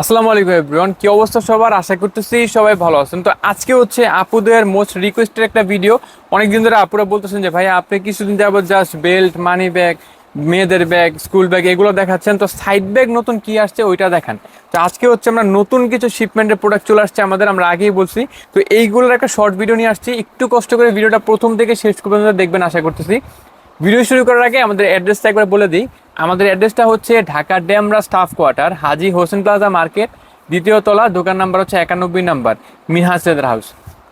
আসসালামু আলাইকুম এভরিওয়ান, কি অবস্থা সবার? আশা করতেছি সবাই ভালো আছেন। তো আজকে হচ্ছে আপুদের মোস্ট রিকোয়েস্টেড একটা ভিডিও অনেকদিন ধরে আপুরা বলতেছেন যে ভাই আপনি কিছুদিন যাবত জাস্ট বেল্ট মানি ব্যাগ মেয়েদের ব্যাগ স্কুল ব্যাগ এগুলো দেখাচ্ছেন। তো সাইড ব্যাগ নতুন কি আসছে ওইটা দেখান। তো আজকে হচ্ছে আমরা নতুন কিছু শিপমেন্টের প্রোডাক্ট চলে আসছে, আমাদের আমরা আগেই বলছি। তো এইগুলোর একটা শর্ট ভিডিও নিয়ে আসছি। একটু কষ্ট করে ভিডিওটা প্রথম থেকে শেষ পর্যন্ত দেখবেন, আশা করতেছি। ভিডিও শুরু করার আগে আমাদের অ্যাড্রেসটা একবার বলে দিই। আমাদের অ্যাড্রেসটা হচ্ছে Dhaka Demra staff quarter, Haji Hossain plaza market, দ্বিতীয় তলা, দোকান নাম্বার হচ্ছে একানব্বই নাম্বার মিনহাস লেদার হাউস।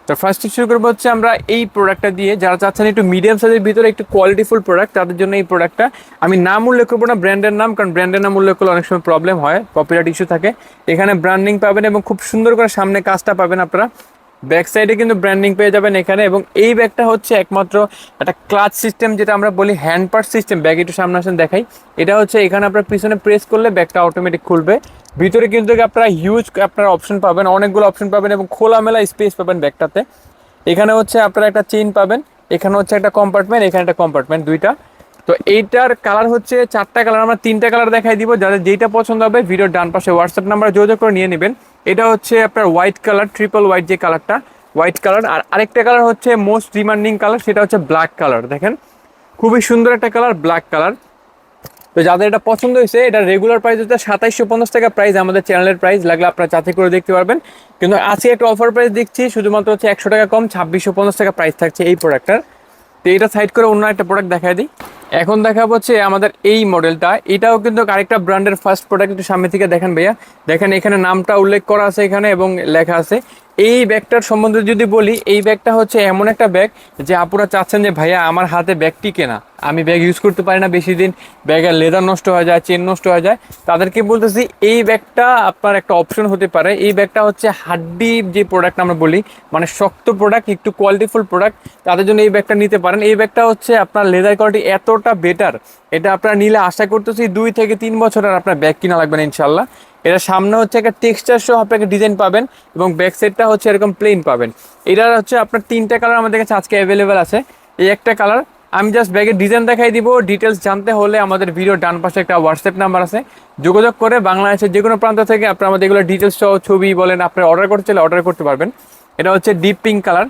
তো ফার্স্টে শুরু করব হচ্ছে আমরা এই প্রোডাক্টটা দিয়ে, যারা চাচ্ছেন একটু মিডিয়াম সাইজের ভিতরে একটু কোয়ালিটিফুল প্রোডাক্ট তাদের জন্য এই প্রোডাক্টটা আমি নাম উল্লেখ করব না ব্র্যান্ডের নাম, কারণ ব্র্যান্ডের নাম উল্লেখ করলে অনেক সময় প্রবলেম হয় কপিরাইট ইস্যু থাকে। এখানে ব্র্যান্ডিং পাবেন এবং খুব সুন্দর করে সামনে কাজটা পাবেন আপনারা। ব্যাক সাইডে কিন্তু ব্র্যান্ডিং পেয়ে যাবেন এখানে এবং এই ব্যাগটা হচ্ছে একমাত্র একটা ক্লাচ সিস্টেম যেটা আমরা বলি হ্যান্ড পার্ট সিস্টেম। ব্যাগ একটু সামনে আসেন দেখাই। এটা হচ্ছে এখানে আপনার পিছনে প্রেস করলে ব্যাগটা অটোমেটিক খুলবে। ভিতরে কিন্তু আপনারা হিউজ আপনারা অপশন পাবেন, অনেকগুলো অপশন পাবেন এবং খোলামেলা স্পেস পাবেন ব্যাগটাতে। এখানে হচ্ছে আপনারা একটা চেইন পাবেন, এখানে হচ্ছে একটা কম্পার্টমেন্ট এখানে একটা কম্পার্টমেন্ট দুইটা। তো এইটার কালার হচ্ছে চারটা কালার আমরা তিনটা কালার দেখাই দিব। যাদের যেটা পছন্দ হবে ভিডিওর ডান পাশে হোয়াটসঅ্যাপ নাম্বার যোগাযোগ করে নিয়ে নেবেন। এটা হচ্ছে আপনার হোয়াইট কালার ট্রিপল হোয়াইট যে কালারটা হোয়াইট কালার আর আরেকটা কালার হচ্ছে মোস্ট ডিমান্ডিং কালার সেটা হচ্ছে ব্ল্যাক কালার দেখেন। খুবই সুন্দর একটা কালার ব্ল্যাক কালার তো যাদের এটা পছন্দ হয়েছে, এটা রেগুলার প্রাইস হচ্ছে সাতাইশশো পঞ্চাশ টাকা প্রাইস আমাদের চ্যানেলের প্রাইস লাগলে আপনারা যাচাই করে দেখতে পারবেন। কিন্তু আজকে একটা অফার প্রাইস দেখছি, শুধুমাত্র হচ্ছে একশো টাকা কম, ছাব্বিশশো পঞ্চাশ টাকা প্রাইস থাকছে এই প্রোডাক্টটার তো এটা সাইড করে অন্য একটা প্রোডাক্ট দেখায় দিই। এখন দেখাবো হচ্ছে আমাদের এই মডেলটা এটাও কিন্তু আরেকটা ব্র্যান্ডের ফার্স্ট প্রোডাক্ট একটু সামনে থেকে দেখেন ভাইয়া। দেখেন এখানে নামটা উল্লেখ করা আছে এখানে এবং লেখা আছে। এই ব্যাগটার সম্বন্ধে যদি বলি, এই ব্যাগটা হচ্ছে এমন একটা ব্যাগ যে আপুরা চাচ্ছেন যে, ভাইয়া, আমার হাতে ব্যাগটি কেনা। আমি ব্যাগ ইউজ করতে পারি না বেশি দিন ব্যাগের লেদার নষ্ট হয়ে যায় চেন নষ্ট হয়ে যায়। তাদেরকে বলতেছি, এই ব্যাগটা আপনার একটা অপশন হতে পারে। এই ব্যাগটা হচ্ছে হাড্ডি যে প্রোডাক্ট আমরা বলি মানে শক্ত প্রোডাক্ট একটু কোয়ালিটিফুল প্রোডাক্ট তাদের জন্য এই ব্যাগটা নিতে পারেন। এই ব্যাগটা হচ্ছে আপনার লেদার কোয়ালিটি এতটা বেটার এটা আপনারা নিলে আশা করতেছি দুই থেকে তিন বছর আর আপনার ব্যাগ কিনা লাগবে না ইনশাল্লাহ এটা সামনে হচ্ছে একটা টেক্সচার সহ আপনাকে ডিজাইন পাবেন এবং ব্যাক সাইডটা হচ্ছে এরকম প্লেন পাবেন। এটার হচ্ছে আপনার তিনটা কালার আমাদের কাছে আজকে অ্যাভেলেবেল আছে। এই একটা কালার আমি জাস্ট ব্যাগের ডিজাইন দেখাই দিব। ডিটেলস জানতে হলে আমাদের ভিডিও ডান পাশে একটা হোয়াটসঅ্যাপ নাম্বার আছে। যোগাযোগ করে বাংলাদেশের যে কোনো প্রান্ত থেকে আপনার আমাদের এগুলো ডিটেলস সহ ছবি বলেন আপনি অর্ডার করতে চাইলে অর্ডার করতে পারবেন। এটা হচ্ছে ডিপ পিঙ্ক কালার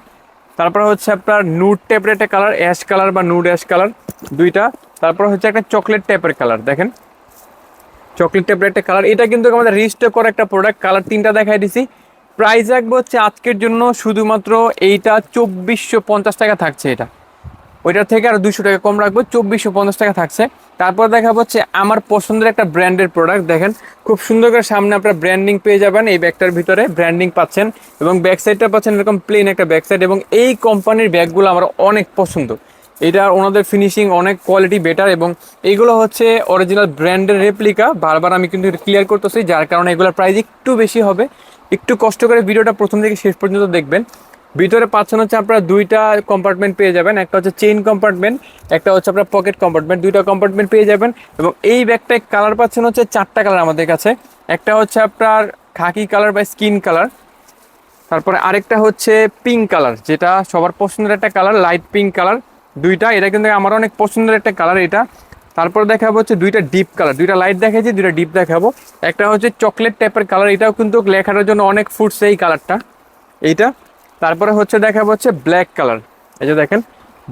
তারপর হচ্ছে আপনার নুড টাইপের একটা কালার অ্যাশ কালার বা নুড অ্যাশ কালার দুইটা। তারপর হচ্ছে একটা চকলেট টাইপের কালার দেখেন। চকলেট টাইপের একটা কালার এটা কিন্তু আমাদের রিস্টক করা একটা প্রোডাক্ট কালার তিনটা দেখাই দিছি। প্রাইস রাখব হচ্ছে আজকের জন্য শুধুমাত্র এইটা চব্বিশশো পঞ্চাশ টাকা থাকছে এটা। ওইটার থেকে আর দুশো টাকা কম রাখব, চব্বিশশো পঞ্চাশ টাকা থাকছে। তারপর দেখা হচ্ছে আমার পছন্দের একটা ব্র্যান্ডের প্রোডাক্ট দেখেন, খুব সুন্দর করে সামনে আপনার ব্র্যান্ডিং পেয়ে যাবেন এই ব্যাগটার ভিতরে ব্র্যান্ডিং পাচ্ছেন এবং ব্যাক সাইডটা পাচ্ছেন এরকম প্লেন একটা ব্যাক সাইড এবং এই কোম্পানির ব্যাগগুলো আমার অনেক পছন্দ। এটা ওনাদের ফিনিশিং অনেক কোয়ালিটি বেটার এবং এইগুলো হচ্ছে অরিজিনাল ব্র্যান্ডের রেপ্লিকা বারবার আমি কিন্তু ক্লিয়ার করতেছি, যার কারণে এগুলোর প্রাইস একটু বেশি হবে। একটু কষ্ট করে ভিডিওটা প্রথম থেকে শেষ পর্যন্ত দেখবেন। ভিতরে পাচ্ছেন হচ্ছে আপনারা দুইটা কম্পার্টমেন্ট পেয়ে যাবেন। একটা হচ্ছে চেইন কম্পার্টমেন্ট একটা হচ্ছে আপনার পকেট কম্পার্টমেন্ট দুইটা কম্পার্টমেন্ট পেয়ে যাবেন এবং এই ব্যাগটায় কালার পাচ্ছেন হচ্ছে চারটা কালার আমাদের কাছে। একটা হচ্ছে আপনার খাকি কালার বা স্কিন কালার তারপরে আরেকটা হচ্ছে পিঙ্ক কালার যেটা সবার পছন্দের একটা কালার লাইট পিঙ্ক কালার দুইটা, এটা কিন্তু আমার অনেক পছন্দের একটা কালার এটা। তারপর দেখাবো হচ্ছে দুইটা ডিপ কালার দুইটা লাইট দেখাচ্ছি দুইটা ডিপ দেখাবো। একটা হচ্ছে চকলেট টাইপের কালার এটাও কিন্তু লেখাটার জন্য অনেক ফুটছে এই কালারটা এইটা। তারপরে হচ্ছে দেখাবো হচ্ছে ব্ল্যাক কালার এই যে দেখেন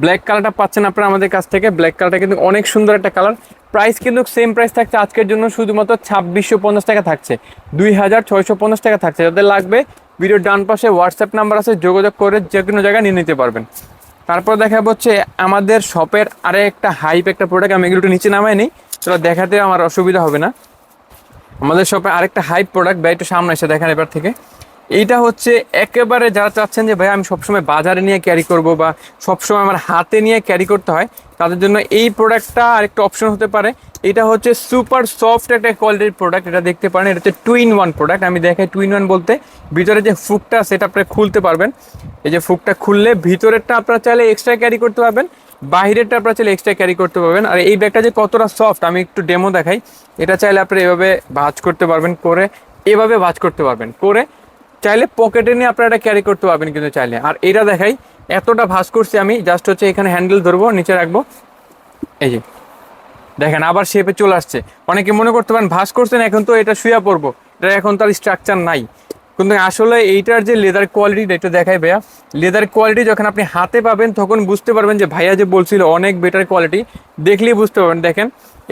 ব্ল্যাক কালারটা পাচ্ছেন আপনারা আমাদের কাছ থেকে। ব্ল্যাক কালারটা কিন্তু অনেক সুন্দর একটা কালার প্রাইস কিন্তু সেম প্রাইস থাকছে আজকের জন্য, শুধুমাত্র ছাব্বিশশো পঞ্চাশ টাকা থাকছে। দুই হাজার ছয়শো পঞ্চাশ টাকা থাকছে। যাদের লাগবে ভিডিওর ডান পাশে হোয়াটসঅ্যাপ নাম্বার আছে, যোগাযোগ করে যে কোনো জায়গায় নিয়ে নিতে পারবেন। তারপর দেখা হচ্ছে আমাদের শপের আরে একটা হাইপ একটা প্রোডাক্ট আমি এগুলো নিচে নামাই নিই সেটা দেখাতে আমার অসুবিধা হবে না। আমাদের শপে আরেকটা হাইপ প্রোডাক্ট একটু সামনে এসে দেখেন এবার থেকে। এইটা হচ্ছে একেবারে যারা চাচ্ছেন যে, ভাই, আমি সবসময় বাজারে নিয়ে ক্যারি করব বা সবসময় আমার হাতে নিয়ে ক্যারি করতে হয়, তাদের জন্য এই প্রোডাক্টটা আরেকটা অপশন হতে পারে। এটা হচ্ছে সুপার সফট একটা কোয়ালিটির প্রোডাক্ট এটা দেখতে পারেন, এটা হচ্ছে টু ইন ওয়ান প্রোডাক্ট আমি দেখাই টু ইন ওয়ান বলতে, ভিতরে যে ফুকটা, সেটা আপনারা খুলতে পারবেন। এই যে ফুকটা খুললে ভিতরেরটা আপনারা চাইলে এক্সট্রা ক্যারি করতে পারবেন, বাইরেরটা আপনারা চাইলে এক্সট্রা ক্যারি করতে পারবেন। আর এই ব্যাগটা যে কতটা সফট আমি একটু ডেমো দেখাই। এটা চাইলে আপনারা এভাবে ভাঁজ করতে পারবেন, করে এভাবে ভাঁজ করতে পারবেন, করে চাইলে পকেটে নিয়ে আপনারা এটা ক্যারি করতে পারবেন কিন্তু চাইলে। আর এটা দেখাই, এতটা ভাঁজ করছি আমি জাস্ট হচ্ছে এখানে হ্যান্ডেল ধরবো, নিচে রাখব। এই যে, দেখেন আবার শেপে চলে আসছে। অনেকে মনে করতে পারেন ভাস করছেন, এখন তো এটা শুয়ে পড়ব। এটা এখন তার স্ট্রাকচার নাই। কিন্তু আসলে এইটার যে লেদার কোয়ালিটি এটা দেখাই ভাইয়া। লেদার কোয়ালিটি যখন আপনি হাতে পাবেন, তখন বুঝতে পারবেন যে ভাইয়া যে বলছিল, অনেক বেটার কোয়ালিটি দেখলেই বুঝতে পারবেন, দেখেন,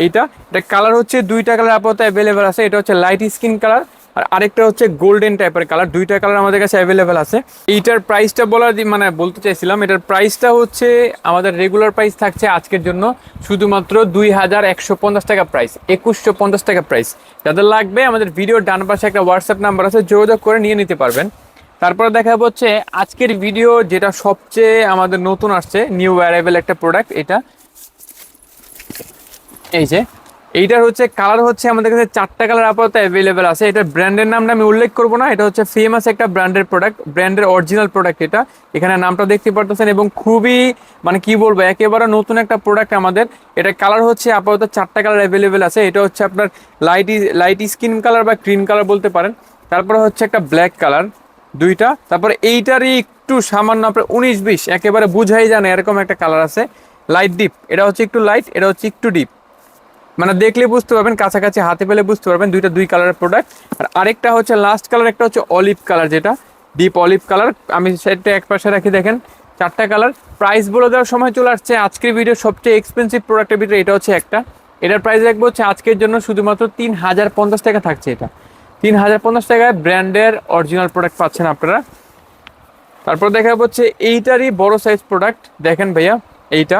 এইটা। এটা কালার হচ্ছে দুইটা কালার আপাতত অ্যাভেলেবেল আছে। এটা হচ্ছে লাইট স্কিন কালার আর আরেকটা হচ্ছে গোল্ডেন টাইপের কালার দুইটা কালার আমাদের কাছে অ্যাভেলেবেল আছে। এইটার প্রাইসটা বলার মানে বলতে চাইছিলাম, এটার প্রাইসটা হচ্ছে আমাদের রেগুলার প্রাইস থাকছে আজকের জন্য শুধুমাত্র দুই হাজার একশো পঞ্চাশ টাকা প্রাইস একুশশো পঞ্চাশ টাকা প্রাইস যাদের লাগবে, আমাদের ভিডিওর ডান পাশে একটা হোয়াটসঅ্যাপ নাম্বার আছে, যোগাযোগ করে নিয়ে নিতে পারবেন। তারপরে দেখা হচ্ছে আজকের ভিডিও যেটা সবচেয়ে আমাদের নতুন আসছে নিউ অ্যারাইভেল একটা প্রোডাক্ট এটা। এই যে এইটার হচ্ছে কালার হচ্ছে আমাদের কাছে চারটা কালার আপাতত অ্যাভেলেবেল আছে। এটার ব্র্যান্ডের নামটা আমি উল্লেখ করব না, এটা হচ্ছে ফেমাস একটা ব্র্যান্ডের প্রোডাক্ট ব্র্যান্ডের অরিজিনাল প্রোডাক্ট এটা। এখানে নামটা দেখতে পারতেছেন এবং খুবই মানে কি বলব, একেবারে নতুন একটা প্রোডাক্ট আমাদের। এটা কালার হচ্ছে আপাতত চারটা কালার অ্যাভেলেবেল আছে। এটা হচ্ছে আপনার লাইট লাইট স্কিন কালার বা ক্রিম কালার বলতে পারেন। তারপরে হচ্ছে একটা ব্ল্যাক কালার দুইটা। তারপরে এইটারই একটু সামান্য আপনার উনিশ বিশ, একেবারে বুঝাই জানে এরকম একটা কালার আছে। লাইট ডিপ এটা হচ্ছে একটু লাইট এটা হচ্ছে একটু ডিপ মানে দেখলে বুঝতে পারবেন, কাছাকাছি হাতে পেলে বুঝতে পারবেন দুইটা দুই কালারের প্রোডাক্ট আর আরেকটা হচ্ছে লাস্ট কালার একটা হচ্ছে অলিভ কালার যেটা। ডিপ অলিভ কালার আমি সেটা এক পাশে রাখি, দেখেন, চারটা কালার প্রাইস বলে দেওয়ার সময় চলে আসছে। আজকের ভিডিও সবচেয়ে এক্সপেন্সিভ প্রোডাক্টের ভিতরে এটা হচ্ছে একটা। এটার প্রাইস রাখব হচ্ছে আজকের জন্য শুধুমাত্র তিন হাজার পঞ্চাশ টাকা থাকছে এটা। তিন হাজার পঞ্চাশ টাকায় ব্র্যান্ডের অরিজিনাল প্রোডাক্ট পাচ্ছেন আপনারা। তারপর দেখা হচ্ছে এইটারই বড় সাইজ প্রোডাক্ট দেখেন ভাইয়া, এইটা।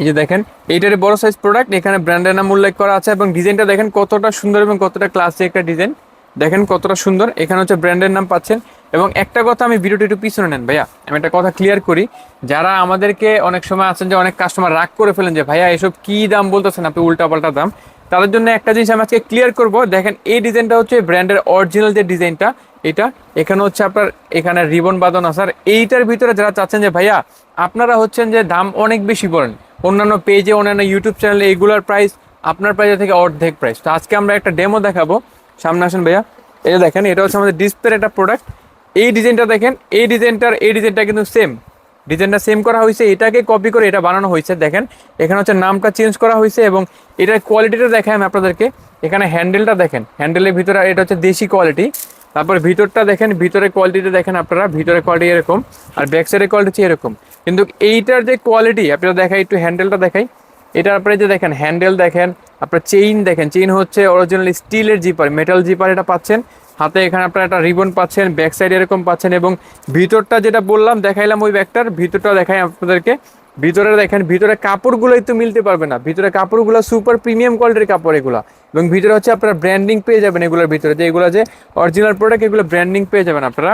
এই যে দেখেন, এইটারই বড় সাইজ প্রোডাক্ট এখানে ব্র্যান্ডের নাম উল্লেখ করা আছে এবং ডিজাইনটা দেখেন কতটা সুন্দর এবং কতটা ক্লাসি একটা ডিজাইন দেখেন কতটা সুন্দর, এখানে হচ্ছে ব্র্যান্ডের নাম পাচ্ছেন। এবং একটা কথা আমি ভিডিওটি একটু পিছনে নেন, ভাইয়া। আমি একটা কথা ক্লিয়ার করি, যারা আমাদেরকে অনেক সময় আছেন যে অনেক কাস্টমার রাগ করে ফেলেন যে, ভাইয়া, এসব কি দাম বলতেছেন আপনি, উল্টাপাল্টা দাম? তাদের জন্য একটা জিনিস আমি আজকে ক্লিয়ার করব। দেখেন, এই ডিজাইনটা হচ্ছে ব্র্যান্ডের অরিজিনাল যে ডিজাইনটা এটা এখানে হচ্ছে আপনার, এখানে রিবন বাদন আছে। আর এইটার ভিতরে যারা চাচ্ছেন যে, ভাইয়া, আপনারা হচ্ছেন যে দাম অনেক বেশি বলেন। অন্যান্য পেজে অন্যান্য ইউটিউব চ্যানেলে এইগুলোর প্রাইস আপনার প্রাইসের থেকে অর্ধেক প্রাইস তো আজকে আমরা একটা ডেমো দেখাবো। সামনে আসেন ভাইয়া। এটা দেখেন, এটা হচ্ছে আমাদের ডিসপ্লের একটা প্রোডাক্ট এই ডিজাইনটা দেখেন, এই ডিজাইনটার এই ডিজাইনটা কিন্তু সেম ডিজাইনটা সেম করা হয়েছে, এটাকে কপি করে এটা বানানো হয়েছে, দেখেন। এখানে হচ্ছে নামটা চেঞ্জ করা হয়েছে এবং এটার কোয়ালিটিটা দেখাই আমি আপনাদেরকে। এখানে হ্যান্ডেলটা দেখেন হ্যান্ডেলের ভিতরে, এটা হচ্ছে দেশি কোয়ালিটি তারপর ভিতরটা দেখেন ভিতরে কোয়ালিটিটা দেখেন আপনারা ভিতরে কোয়ালিটি এরকম, আর ব্যাক সাইডের কোয়ালিটি এরকম। কিন্তু এইটার যে কোয়ালিটি আপনারা দেখাই, একটু হ্যান্ডেলটা দেখাই। এটা আপনারা যে দেখেন হ্যান্ডেল দেখেন, আপনার চেইন দেখেন চেইন হচ্ছে অরিজিনাল স্টিলের জিপার মেটাল জিপার এটা পাচ্ছেন। হাতে এখানে আপনারা একটা রিবন পাচ্ছেন ব্যাক সাইড এরকম পাচ্ছেন এবং ভিতরটা যেটা বললাম, দেখাইলাম ওই ব্যাগটার ভিতরটা দেখাই আপনাদেরকে। ভিতরে দেখেন, ভিতরে কাপড়গুলোই তো মিলতে পারবে না। ভিতরে কাপড়গুলো সুপার প্রিমিয়াম কোয়ালিটির কাপড় এগুলো। এবং ভিতরে হচ্ছে আপনারা ব্র্যান্ডিং পেয়ে যাবেন এগুলোর ভিতরে। যে এগুলো যে অরিজিনাল প্রোডাক্ট এগুলো ব্র্যান্ডিং পেয়ে যাবেন আপনারা।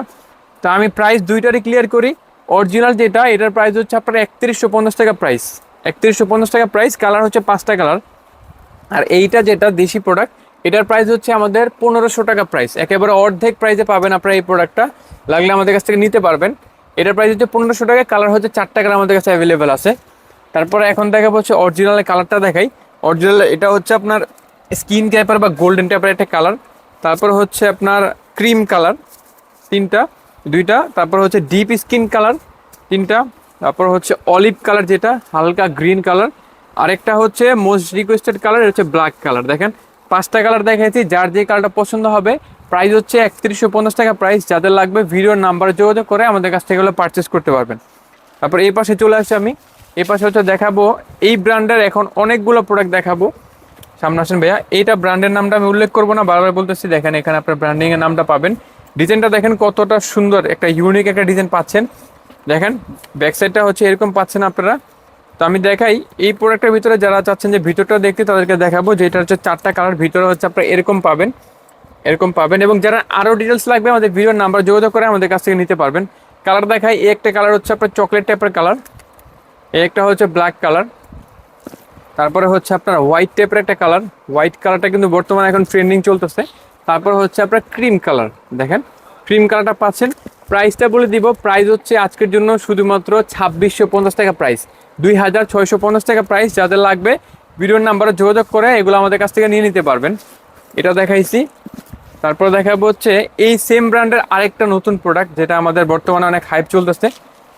তো আমি প্রাইস দুইটারই ক্লিয়ার করি। অরিজিনাল যেটা, এটার প্রাইস হচ্ছে আপনার একত্রিশশো পঞ্চাশ টাকা প্রাইস একত্রিশশো পঞ্চাশ টাকা প্রাইস কালার হচ্ছে পাঁচটা কালার আর এইটা যেটা দেশি প্রোডাক্ট এটার প্রাইস হচ্ছে আমাদের পনেরোশো টাকা প্রাইস একেবারে অর্ধেক প্রাইসে পাবেন আপনারা এই প্রোডাক্টটা লাগলে আমাদের কাছ থেকে নিতে পারবেন। এটার প্রাইস হচ্ছে পনেরোশো টাকা কালার হচ্ছে চারটা কালার আমাদের কাছে অ্যাভেলেবেল আছে। তারপরে এখন দেখা হচ্ছে অরিজিনালের কালারটা দেখাই। অরিজিনাল এটা হচ্ছে আপনার স্কিন টাইপের বা গোল্ডেন টাইপের একটা কালার তারপর হচ্ছে আপনার ক্রিম কালার তিনটা। দুইটা, তারপর হচ্ছে ডিপ স্কিন কালার তিনটা, তারপর হচ্ছে অলিভ কালার যেটা, হালকা গ্রিন কালার আরেকটা হচ্ছে মোস্ট রিকোয়েস্টেড কালার হচ্ছে ব্ল্যাক কালার দেখেন, পাঁচটা কালার দেখাইছি, যার যে কালারটা পছন্দ হবে প্রাইস হচ্ছে একত্রিশশো পঞ্চাশ টাকা প্রাইস যাদের লাগবে ভিডিওর নাম্বারে যোগাযোগ করে আমাদের কাছ থেকে পারচেস করতে পারবেন। তারপর এই পাশে চলে আসছি আমি, এই পাশে হচ্ছে দেখাবো, এই ব্র্যান্ডের এখন অনেকগুলো প্রোডাক্ট দেখাবো। সামনে আসেন ভাইয়া, এইটা ব্র্যান্ডের নামটা আমি উল্লেখ করব না, বারবার বলতেছি, দেখেন এখানে আপনার ব্র্যান্ডিং এর নামটা পাবেন। ডিজাইনটা দেখেন কতটা সুন্দর, একটা ইউনিক একটা ডিজাইন পাচ্ছেন। দেখেন ব্যাক সাইডটা হচ্ছে এরকম পাচ্ছেন আপনারা। তো আমি দেখাই, এই প্রোডাক্টের ভিতরে যারা চাচ্ছেন যে ভিতরটা দেখতে, তাদেরকে দেখাবো যে এটা হচ্ছে চারটা কালার ভিতরে হচ্ছে আপনারা এরকম পাবেন এরকম পাবেন এবং যারা আরও ডিটেলস লাগবে, আমাদের ভিডিওর নাম্বার যোগাযোগ করে আমাদের কাছ থেকে নিতে পারবেন। কালার দেখাই, এই একটা কালার হচ্ছে আপনার চকলেট টাইপের কালার এই একটা হচ্ছে ব্ল্যাক কালার তারপরে হচ্ছে আপনার হোয়াইট টাইপের একটা কালার হোয়াইট কালারটা কিন্তু বর্তমানে এখন ট্রেন্ডিং চলতেছে। তারপর হচ্ছে আপনার ক্রিম কালার দেখেন ক্রিম কালারটা পাচ্ছেন। প্রাইসটা বলে দিব প্রাইস হচ্ছে আজকের জন্য শুধুমাত্র ছাব্বিশশো পঞ্চাশ টাকা প্রাইস দুই হাজার ছয়শো পঞ্চাশ টাকা প্রাইস যাদের লাগবে, ভিডিওর নাম্বারে যোগাযোগ করে এগুলো আমাদের কাছ থেকে নিয়ে নিতে পারবেন। এটা দেখাইছি। তারপর দেখাবো হচ্ছে এই সেম ব্র্যান্ডের আরেকটা নতুন প্রোডাক্ট যেটা আমাদের বর্তমানে অনেক হাইপ চলতেছে।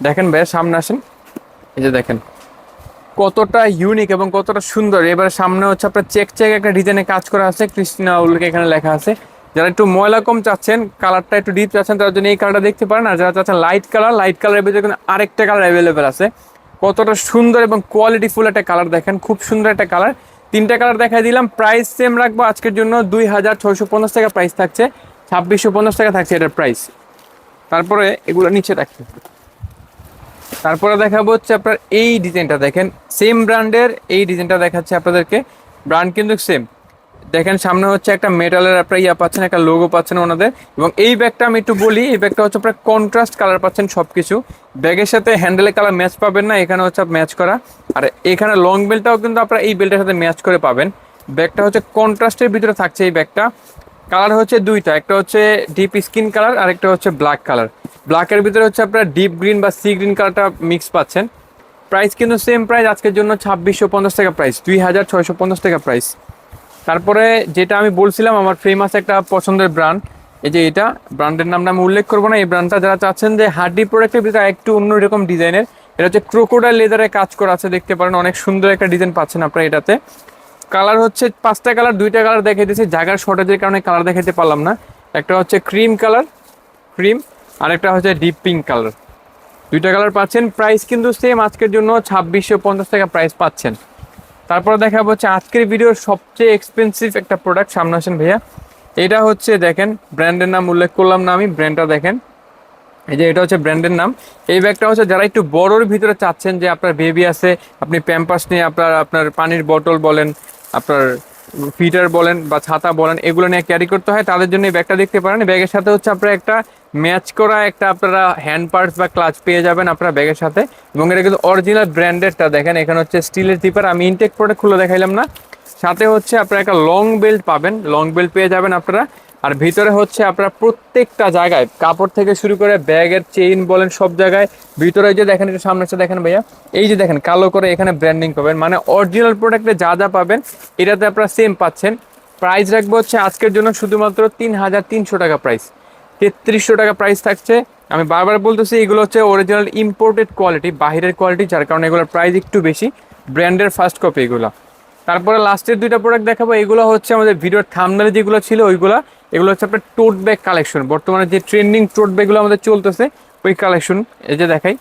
দেখেন ভাইয়া, সামনে আসেন। এই যে দেখেন কতটা ইউনিক এবং কতটা সুন্দর। এবার সামনে হচ্ছে আপনার চেক চেক একটা ডিজাইনে কাজ করা আছে ক্রিস্টিনা উল্লেখ এখানে লেখা আছে। যারা একটু ময়লা কম চাচ্ছেন কালারটা একটু ডিপ চাচ্ছেন, তার জন্য এই কালারটা দেখতে পারেন। আর যারা চাচ্ছেন লাইট কালার লাইট কালারের ভিতরে কিন্তু আরেকটা কালার অ্যাভেলেবেল আছে। কতটা সুন্দর এবং কোয়ালিটিফুল একটা কালার দেখেন, খুব সুন্দর একটা কালার তিনটা কালার দেখাই দিলাম প্রাইস সেম রাখব আজকের জন্য, দুই হাজার ছয়শো পঞ্চাশ টাকা প্রাইস থাকছে, ছাব্বিশশো পঞ্চাশ টাকা থাকছে এটার প্রাইস তারপরে এগুলো নিচে রাখি। তারপরে দেখাবো হচ্ছে আপনার এই ডিজাইনটা দেখেন। সেম ব্র্যান্ডের এই ডিজাইনটা দেখাচ্ছে আপনাদেরকে। ব্র্যান্ড কিন্তু সেম দেখেন, সামনে হচ্ছে একটা মেটালের আপনার ইয়া পাচ্ছেন, একটা লোগো পাচ্ছেন ওনাদের। এবং এই ব্যাগটা আমি একটু বলি, এই ব্যাগটা হচ্ছে আপনার কন্ট্রাস্ট কালার পাচ্ছেন সব কিছু ব্যাগের সাথে হ্যান্ডেলের কালার ম্যাচ পাবেন না, এখানে হচ্ছে ম্যাচ করা। আর এখানে লং বেলটাও কিন্তু আপনারা এই বেলটার সাথে ম্যাচ করে পাবেন। ব্যাগটা হচ্ছে কন্ট্রাস্টের ভিতরে থাকছে এই ব্যাগটা। কালার হচ্ছে দুইটা, একটা হচ্ছে ডিপ স্কিন কালার আর একটা হচ্ছে ব্ল্যাক কালার ব্ল্যাকের ভিতরে হচ্ছে আপনারা ডিপ গ্রিন বা সি গ্রিন কালারটা মিক্স পাচ্ছেন। প্রাইস কিন্তু সেম প্রাইস আজকের জন্য ছাব্বিশশো পঞ্চাশ টাকা প্রাইস দুই হাজার ছয়শো পঞ্চাশ টাকা প্রাইস তারপরে যেটা আমি বলছিলাম, আমার ফেমাস একটা পছন্দের ব্র্যান্ড এই যে এটা ব্র্যান্ডের নামটা আমি উল্লেখ করব না, এই ব্র্যান্ডটা যারা চাচ্ছেন যে হার্ডি প্রোডাক্টের ভিতরে একটু অন্যরকম ডিজাইনের এটা হচ্ছে ক্রোকোডাইল লেদারে কাজ করা আছে, দেখতে পারেন, অনেক সুন্দর একটা ডিজাইন পাচ্ছেন আপনারা এটাতে। কালার হচ্ছে, পাঁচটা কালার, দুইটা কালার দেখে দিয়েছি। জায়গার শর্টেজের কারণে কালার দেখাতে পারলাম না। একটা হচ্ছে ক্রিম কালার ক্রিম আর একটা হচ্ছে ডিপ পিঙ্ক কালার দুইটা কালার পাচ্ছেন। প্রাইস কিন্তু সেম আজকের জন্য ছাব্বিশশো পঞ্চাশ টাকা প্রাইস পাচ্ছেন। তারপর দেখা হচ্ছে আজকের ভিডিওর সবচেয়ে এক্সপেন্সিভ একটা প্রোডাক্ট সামনে আসেন ভাইয়া। এটা হচ্ছে দেখেন ব্র্যান্ডের নাম উল্লেখ করলাম না আমি ব্র্যান্ডটা দেখেন। এই যে এটা হচ্ছে ব্র্যান্ডের নাম। এই ব্যাগটা হচ্ছে যারা একটু বড়োর ভিতরে চাচ্ছেন যে আপনার বেবি আছে, আপনি প্যাম্পাস নিয়ে আপনার আপনার পানির বটল বলেন আপনার ফিটার বলেন বা ছাতা বলেন, এগুলো নিয়ে ক্যারি করতে হয়। তাদের জন্য এই ব্যাগটা দেখতে পারেন। ব্যাগের সাথে হচ্ছে আপনার একটা ম্যাচ করা একটা আপনারা হ্যান্ড পার্টস বা ক্লাচ পেয়ে যাবেন আপনারা ব্যাগের সাথে। এবং এটা কিন্তু অরিজিনাল ব্র্যান্ডেডটা দেখেন, এখানে হচ্ছে স্টিলের টিপার আমি ইনটেক প্রোডাক্ট খুলে দেখাইলাম না। সাথে হচ্ছে আপনারা একটা লং বেল্ট পাবেন। লং বেল্ট পেয়ে যাবেন আপনারা। আর ভিতরে হচ্ছে আপনারা প্রত্যেকটা জায়গায় কাপড় থেকে শুরু করে ব্যাগের চেইন বলেন সব জায়গায়, ভিতরে যে দেখেন, একটু সামনে এসে দেখেন ভাইয়া, এই যে দেখেন, কালো করে এখানে ব্র্যান্ডিং পাবেন মানে অরিজিনাল প্রোডাক্টে যা যা পাবেন, এটাতে আপনারা সেম পাচ্ছেন। প্রাইস রাখব হচ্ছে আজকের জন্য শুধুমাত্র তিন হাজার তিনশো টাকা প্রাইস তেত্রিশশো টাকা প্রাইস থাকছে। আমি বারবার বলতেছি, এগুলো হচ্ছে অরিজিনাল ইম্পোর্টেড কোয়ালিটি বাহিরের কোয়ালিটি যার কারণে এগুলোর প্রাইস একটু বেশি। ব্র্যান্ডের ফার্স্ট কপি এগুলো। তারপরে লাস্টের দুইটা প্রোডাক্ট দেখাবো, এগুলো হচ্ছে আমাদের ভিডিওর থামনালে যেগুলো ছিল, ওইগুলো এগুলো হচ্ছে আপনার টোট ব্যাগ কালেকশন বর্তমানে যে ট্রেন্ডিং টোট ব্যাগগুলো আমাদের চলতেছে, ওই কালেকশন এই যে দেখাই,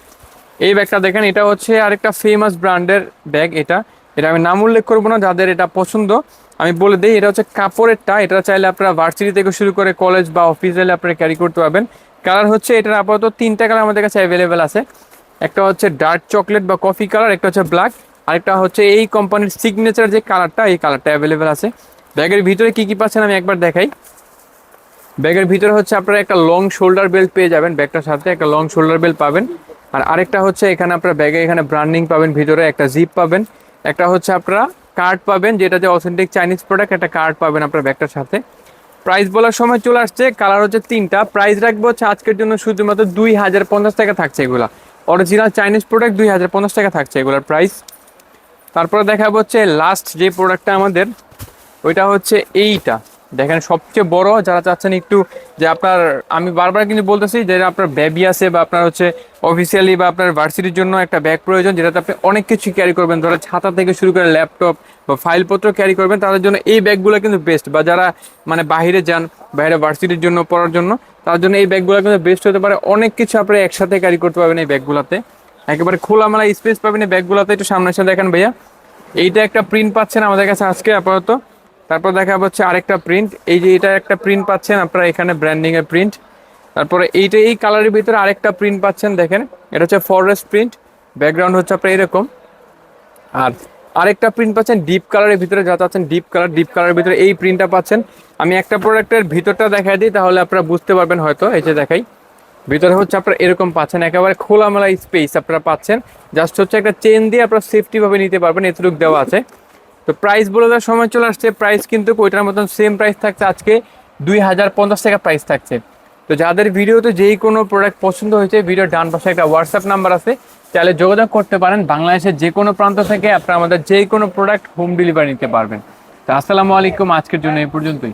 এই ব্যাগটা দেখেন, এটা হচ্ছে আরেকটা ফেমাস ব্র্যান্ডের ব্যাগ এটা। এটা আমি নাম উল্লেখ করব না, যাদের এটা পছন্দ, আমি বলে দিই, এটা হচ্ছে কাপড়েরটা এটা চাইলে আপনারা ভার্সিটি থেকে শুরু করে কলেজ বা অফিস চাইলে আপনারা ক্যারি করতে পারবেন। কালার হচ্ছে এটার আপাতত তিনটা কালার আমাদের কাছে অ্যাভেলেবেল আছে। একটা হচ্ছে ডার্ক চকলেট বা কফি কালার একটা হচ্ছে ব্ল্যাক আরেকটা হচ্ছে এই কোম্পানির সিগনেচার যে কালারটা এই কালারটা অ্যাভেলেবেল আছে। ব্যাগের ভিতরে কী কী পাচ্ছেন আমি একবার দেখাই। ব্যাগের ভিতরে হচ্ছে আপনারা একটা লং শোল্ডার বেল্ট পেয়ে যাবেন ব্যাগটার সাথে, একটা লং শোল্ডার বেল্ট পাবেন। আর আরেকটা হচ্ছে এখানে আপনার ব্যাগে এখানে ব্র্যান্ডিং পাবেন, ভিতরে একটা জিপ পাবেন। একটা হচ্ছে আপনারা কার্ড পাবেন, যেটা যে অথেন্টিক চাইনিজ প্রোডাক্ট একটা কার্ড পাবেন আপনার ব্যাগটার সাথে। প্রাইস বলার সময় চলে আসছে কালার হচ্ছে তিনটা। প্রাইস রাখব হচ্ছে আজকের জন্য শুধুমাত্র দুই হাজার পঞ্চাশ টাকা থাকছে এগুলা। অরিজিনাল চাইনিজ প্রোডাক্ট দুই হাজার পঞ্চাশ টাকা থাকছে এগুলোর প্রাইস তারপরে দেখাবো হচ্ছে লাস্ট যে প্রোডাক্টটা আমাদের, ওইটা হচ্ছে এইটা। দেখেন, সবচেয়ে বড় যারা চাচ্ছেন একটু যে আপনার, আমি বারবার কিন্তু বলতেছি যে আপনার ব্যাবি আছে বা আপনার হচ্ছে অফিসিয়ালি বা আপনার ভার্সিটির জন্য একটা ব্যাগ প্রয়োজন, যেটাতে আপনি অনেক কিছু ক্যারি করবেন। ধরো ছাতা থেকে শুরু করে ল্যাপটপ বা ফাইলপত্র ক্যারি করবেন, তাদের জন্য এই ব্যাগগুলো কিন্তু বেস্ট বা যারা মানে বাইরে যান, বাইরে ভার্সিটির জন্য, পড়ার জন্য তার জন্য এই ব্যাগগুলো কিন্তু বেস্ট হতে পারে। অনেক কিছু আপনি একসাথে ক্যারি করতে পারবেন এই ব্যাগগুলোতে একেবারে খোলামেলা স্পেস পাবেন এই ব্যাগগুলোতে একটু সামনে এসে দেখেন ভাইয়া। এইটা একটা প্রিন্ট পাচ্ছেন আমাদের কাছে আজকে আপাতত। তারপর দেখা হচ্ছে আরেকটা প্রিন্ট এই যে এটা একটা প্রিন্ট পাচ্ছেন আপনারা এখানে ব্র্যান্ডিং এর প্রিন্ট তারপরে এইটা এই কালারের ভিতরে আরেকটা প্রিন্ট পাচ্ছেন, দেখেন। এটা হচ্ছে ফরেস্ট প্রিন্ট ব্যাকগ্রাউন্ড হচ্ছে আপনার এরকম। আর আরেকটা প্রিন্ট পাচ্ছেন ডিপ কালারের ভিতরে, যা চাচ্ছেন ডিপ কালার ডিপ কালারের ভিতরে এই প্রিন্টটা পাচ্ছেন। আমি একটা প্রোডাক্টের ভিতরটা দেখাই দিই, তাহলে আপনারা বুঝতে পারবেন হয়তো। এই যে দেখাই। ভিতরে হচ্ছে আপনারা এরকম পাচ্ছেন, একেবারে খোলামেলা স্পেস আপনারা পাচ্ছেন। জাস্ট হচ্ছে একটা চেন দিয়ে আপনারা সেফটি ভাবে নিতে পারবেন, এতটুকু দেওয়া আছে। তো প্রাইস বলে দেওয়ার সময় চলে আসছে। প্রাইস কিন্তু ওইটার মতন সেম প্রাইস থাকছে আজকে দুই হাজার পঞ্চাশ টাকা প্রাইস থাকছে। তো যাদের ভিডিওতে যেই কোনো প্রোডাক্ট পছন্দ হয়েছে ভিডিওর ডান পাশে একটা হোয়াটসঅ্যাপ নাম্বার আছে তাহলে যোগাযোগ করতে পারেন। বাংলাদেশের যে কোনো প্রান্ত থেকে আপনারা আমাদের যে কোনো প্রোডাক্ট হোম ডেলিভারি নিতে পারবেন। তো আসসালামু আলাইকুম, আজকের জন্য এই পর্যন্তই।